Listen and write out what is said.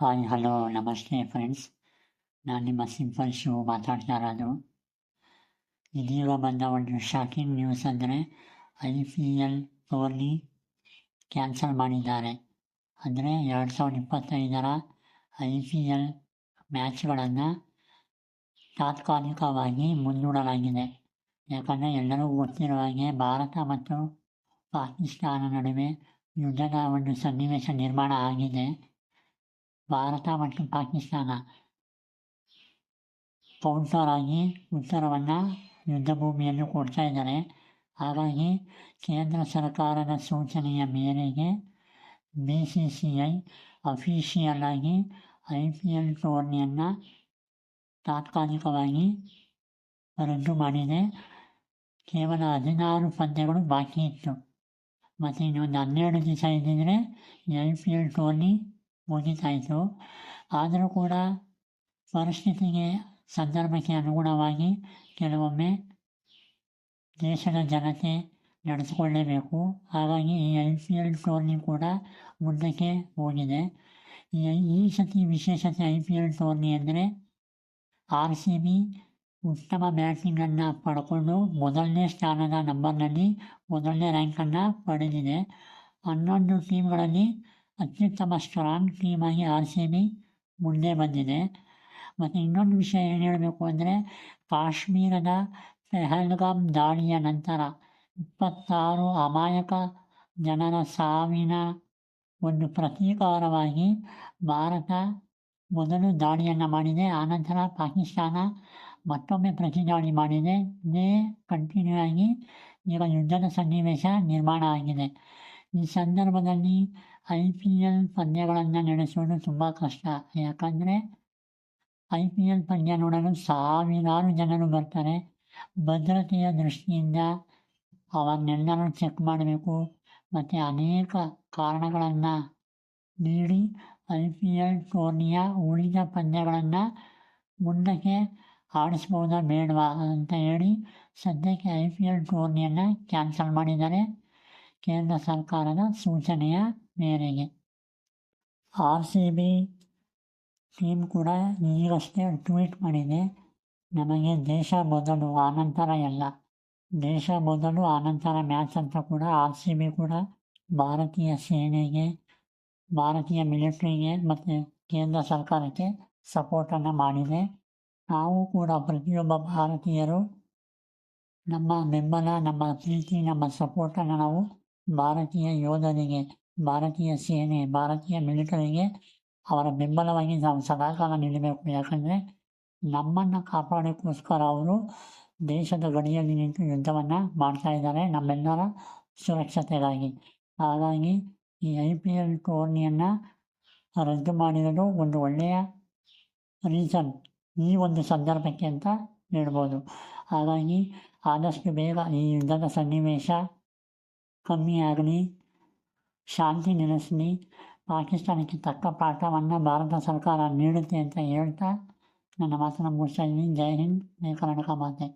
Hi, hello, ನಮಸ್ತೆ friends ನಾನು ನಿಮ್ಮ ಸಿಂಪಲ್ ಶಿವು ಮಾತಾಡ್ತಾ ಇರೋದು ಇದೀಗ ಬಂದ ಒಂದು ಶಾಕಿಂಗ್ ನ್ಯೂಸ್ ಅಂದರೆ I P L tourney cancel ಮಾಡಿದ್ದಾರೆ. ಅಂದರೆ ಎರಡು ಸಾವಿರದ ಇಪ್ಪತ್ತೈದರ ಐ ಪಿ ಎಲ್ ಮ್ಯಾಚ್ಗಳನ್ನು ತಾತ್ಕಾಲಿಕವಾಗಿ ಮುಂದೂಡಲಾಗಿದೆ. ಯಾಕಂದರೆ ಎಲ್ಲರಿಗೂ ಗೊತ್ತಿರುವ ಹಾಗೆ ಭಾರತ ಮತ್ತು ಪಾಕಿಸ್ತಾನ ನಡುವೆ ಯುದ್ಧದ ಒಂದು ಸನ್ನಿವೇಶ ನಿರ್ಮಾಣ ಆಗಿದೆ. ಭಾರತ ಮತ್ತು ಪಾಕಿಸ್ತಾನ. ಆಗಿ ಉತ್ತರವನ್ನು ಯುದ್ಧ ಭೂಮಿಯನ್ನು ಕೊಡ್ತಾ ಇದ್ದಾರೆ. ಹಾಗಾಗಿ ಕೇಂದ್ರ ಸರ್ಕಾರದ ಸೂಚನೆಯ ಮೇರೆಗೆ B C C I official ಆಗಿ ಐ ಪಿ ಎಲ್ ಟೂರ್ನಿಯನ್ನು ತಾತ್ಕಾಲಿಕವಾಗಿ ರದ್ದು ಮಾಡಿದೆ. ಕೇವಲ ಹದಿನಾರು ಪಂದ್ಯಗಳು ಬಾಕಿ ಇತ್ತು. ಮತ್ತು ಇನ್ನೊಂದು ಹನ್ನೆರಡು ದಿವಸ ಇದ್ದಿದ್ರೆ ಐ ಪಿ ಎಲ್ ಟೂರ್ನಿ ಮುಗಿತಾಯಿತು ಆದರೂ ಕೂಡ ಪರಿಸ್ಥಿತಿಗೆ, ಸಂದರ್ಭಕ್ಕೆ ಅನುಗುಣವಾಗಿ ಕೆಲವೊಮ್ಮೆ ದೇಶದ ಜನತೆ ನಡೆಸಿಕೊಳ್ಳಲೇಬೇಕು ಹಾಗಾಗಿ ಈ ಐ ಪಿ ಎಲ್ ಟೂರ್ನಿ ಕೂಡ ಮುಂದಕ್ಕೆ ಹೋಗಿದೆ. ಈ ಈ ಸತಿ ವಿಶೇಷತೆ ಐ ಪಿ ಎಲ್ ಟೂರ್ನಿ ಅಂದರೆ ಆರ್ ಸಿ ಬಿ ಉತ್ತಮ ಬ್ಯಾಟಿಂಗನ್ನು ಪಡ್ಕೊಂಡು ಮೊದಲನೇ ಸ್ಥಾನದ ನಂಬರ್ನಲ್ಲಿ ಮೊದಲನೇ ರ್ಯಾಂಕನ್ನು ಪಡೆದಿದೆ. ಹನ್ನೊಂದು ಟೀಮ್ಗಳಲ್ಲಿ ಅತ್ಯುತ್ತಮ ಸ್ಟ್ರಾಂಗ್ ಟೀಮಾಗಿ ಆರ್ ಸಿ ಬಿ ಮುಂದೆ ಬಂದಿದೆ. ಮತ್ತು ಇನ್ನೊಂದು ವಿಷಯ ಏನು ಹೇಳಬೇಕು ಅಂದರೆ ಕಾಶ್ಮೀರದ ಪೆಹಲ್ಗಾಮ್ ದಾಳಿಯ ನಂತರ ಇಪ್ಪತ್ತಾರು ಅಮಾಯಕ ಜನರ ಸಾವಿನ ಒಂದು ಪ್ರತೀಕಾರವಾಗಿ ಭಾರತ ಮೊದಲು ದಾಳಿಯನ್ನು ಮಾಡಿದೆ, ಆನಂತರ ಪಾಕಿಸ್ತಾನ ಮತ್ತೊಮ್ಮೆ ಪ್ರತಿದಾಳಿ ಮಾಡಿದೆ. ಇದೇ ಕಂಟಿನ್ಯೂ ಆಗಿ ಈಗ ಯುದ್ಧದ ಸನ್ನಿವೇಶ ನಿರ್ಮಾಣ ಆಗಿದೆ. ಈ ಸಂದರ್ಭದಲ್ಲಿ ಐ ಪಿ ಎಲ್ ಪಂದ್ಯಗಳನ್ನು ನಡೆಸುವುದು ತುಂಬ ಕಷ್ಟ ಯಾಕಂದರೆ ಐ ಪಿ ಎಲ್ ಪಂದ್ಯ ನೋಡಲು ಸಾವಿರಾರು ಜನರು ಬರ್ತಾರೆ ಭದ್ರತೆಯ ದೃಷ್ಟಿಯಿಂದ ಅವನ್ನೆಲ್ಲರೂ ಚೆಕ್ ಮಾಡಬೇಕು ಮತ್ತು ಅನೇಕ ಕಾರಣಗಳನ್ನು ನೀಡಿ ಐ ಪಿ ಎಲ್ ಟೂರ್ನಿಯ ಉಳಿದ ಪಂದ್ಯಗಳನ್ನು ಮುಂದಕ್ಕೆ ಆಡಿಸ್ಬೋದಾ ಬೇಡವಾ ಅಂತ ಹೇಳಿ ಸದ್ಯಕ್ಕೆ ಐ ಪಿ ಎಲ್ ಟೂರ್ನಿಯನ್ನು ಕ್ಯಾನ್ಸಲ್ ಮಾಡಿದ್ದಾರೆ ಕೇಂದ್ರ ಸರ್ಕಾರದ ಸೂಚನೆಯ ಮೇರೆಗೆ. ಆರ್ ಸಿ ಬಿ ಟೀಮ್ ಕೂಡ ಈಗಷ್ಟೇ ಟ್ವೀಟ್ ಮಾಡಿದೆ, ನಮಗೆ ದೇಶ ಮೊದಲು ಆನಂತರ ಎಲ್ಲ ದೇಶ ಮೊದಲು ಆನಂತರ ಮ್ಯಾಚ್ ಅಂತ ಕೂಡ ಆರ್ ಸಿ ಬಿ ಕೂಡ ಭಾರತೀಯ ಸೇನೆಗೆ, ಭಾರತೀಯ ಮಿಲಿಟ್ರಿಗೆ ಮತ್ತು ಕೇಂದ್ರ ಸರ್ಕಾರಕ್ಕೆ ಸಪೋರ್ಟನ್ನು ಮಾಡಿದೆ. ನಾವು ಕೂಡ ಪ್ರತಿಯೊಬ್ಬ ಭಾರತೀಯರು ನಮ್ಮ ಬೆಂಬಲ, ನಮ್ಮ ಪ್ರೀತಿ, ನಮ್ಮ ಸಪೋರ್ಟನ್ನು ನಾವು ಭಾರತೀಯ ಯೋಧರಿಗೆ ಭಾರತೀಯ ಸೇನೆ ಭಾರತೀಯ ಮಿಲಿಟರಿಗೆ ಅವರ ಬೆಂಬಲವಾಗಿ ನಾವು ಸದಾಕಾಲ ನಿಲ್ಲಬೇಕು. ಯಾಕಂದರೆ ನಮ್ಮನ್ನು ಕಾಪಾಡೋಕ್ಕೋಸ್ಕರ ಅವರು ದೇಶದ ಗಡಿಯಲ್ಲಿ ನಿಂತು ಯುದ್ಧವನ್ನು ಮಾಡ್ತಾ ಇದ್ದಾರೆ, ನಮ್ಮೆಲ್ಲರ ಸುರಕ್ಷತೆಗಾಗಿ. ಹಾಗಾಗಿ ಈ ಐ ಪಿ ಎಲ್ ಟೂರ್ನಿಯನ್ನು ರದ್ದು ಮಾಡಿರಲು ಒಂದು ಒಳ್ಳೆಯ ರೀಸನ್ ಈ ಒಂದು ಸಂದರ್ಭಕ್ಕೆ ಅಂತ ಹೇಳ್ಬೋದು. ಹಾಗಾಗಿ ಆದಷ್ಟು ಬೇಗ ಈ ಯುದ್ಧದ ಸನ್ನಿವೇಶ ಕಮ್ಮಿ ಆಗಲಿ ಶಾಂತಿ ನೆಲೆಸಲಿ ಪಾಕಿಸ್ತಾನಕ್ಕೆ ತಕ್ಕ ಪಾಠವನ್ನು ಭಾರತ ಸರ್ಕಾರ ನೀಡುತ್ತೆ ಅಂತ ಹೇಳ್ತಾ ನನ್ನ ಮಾತನ್ನು ಮುಗಿಸ್ತಾ ಇದ್ದೀನಿ ಜೈ ಹಿಂದ್ ಜೈ ಕರ್ನಾಟಕ ಮಾತೆ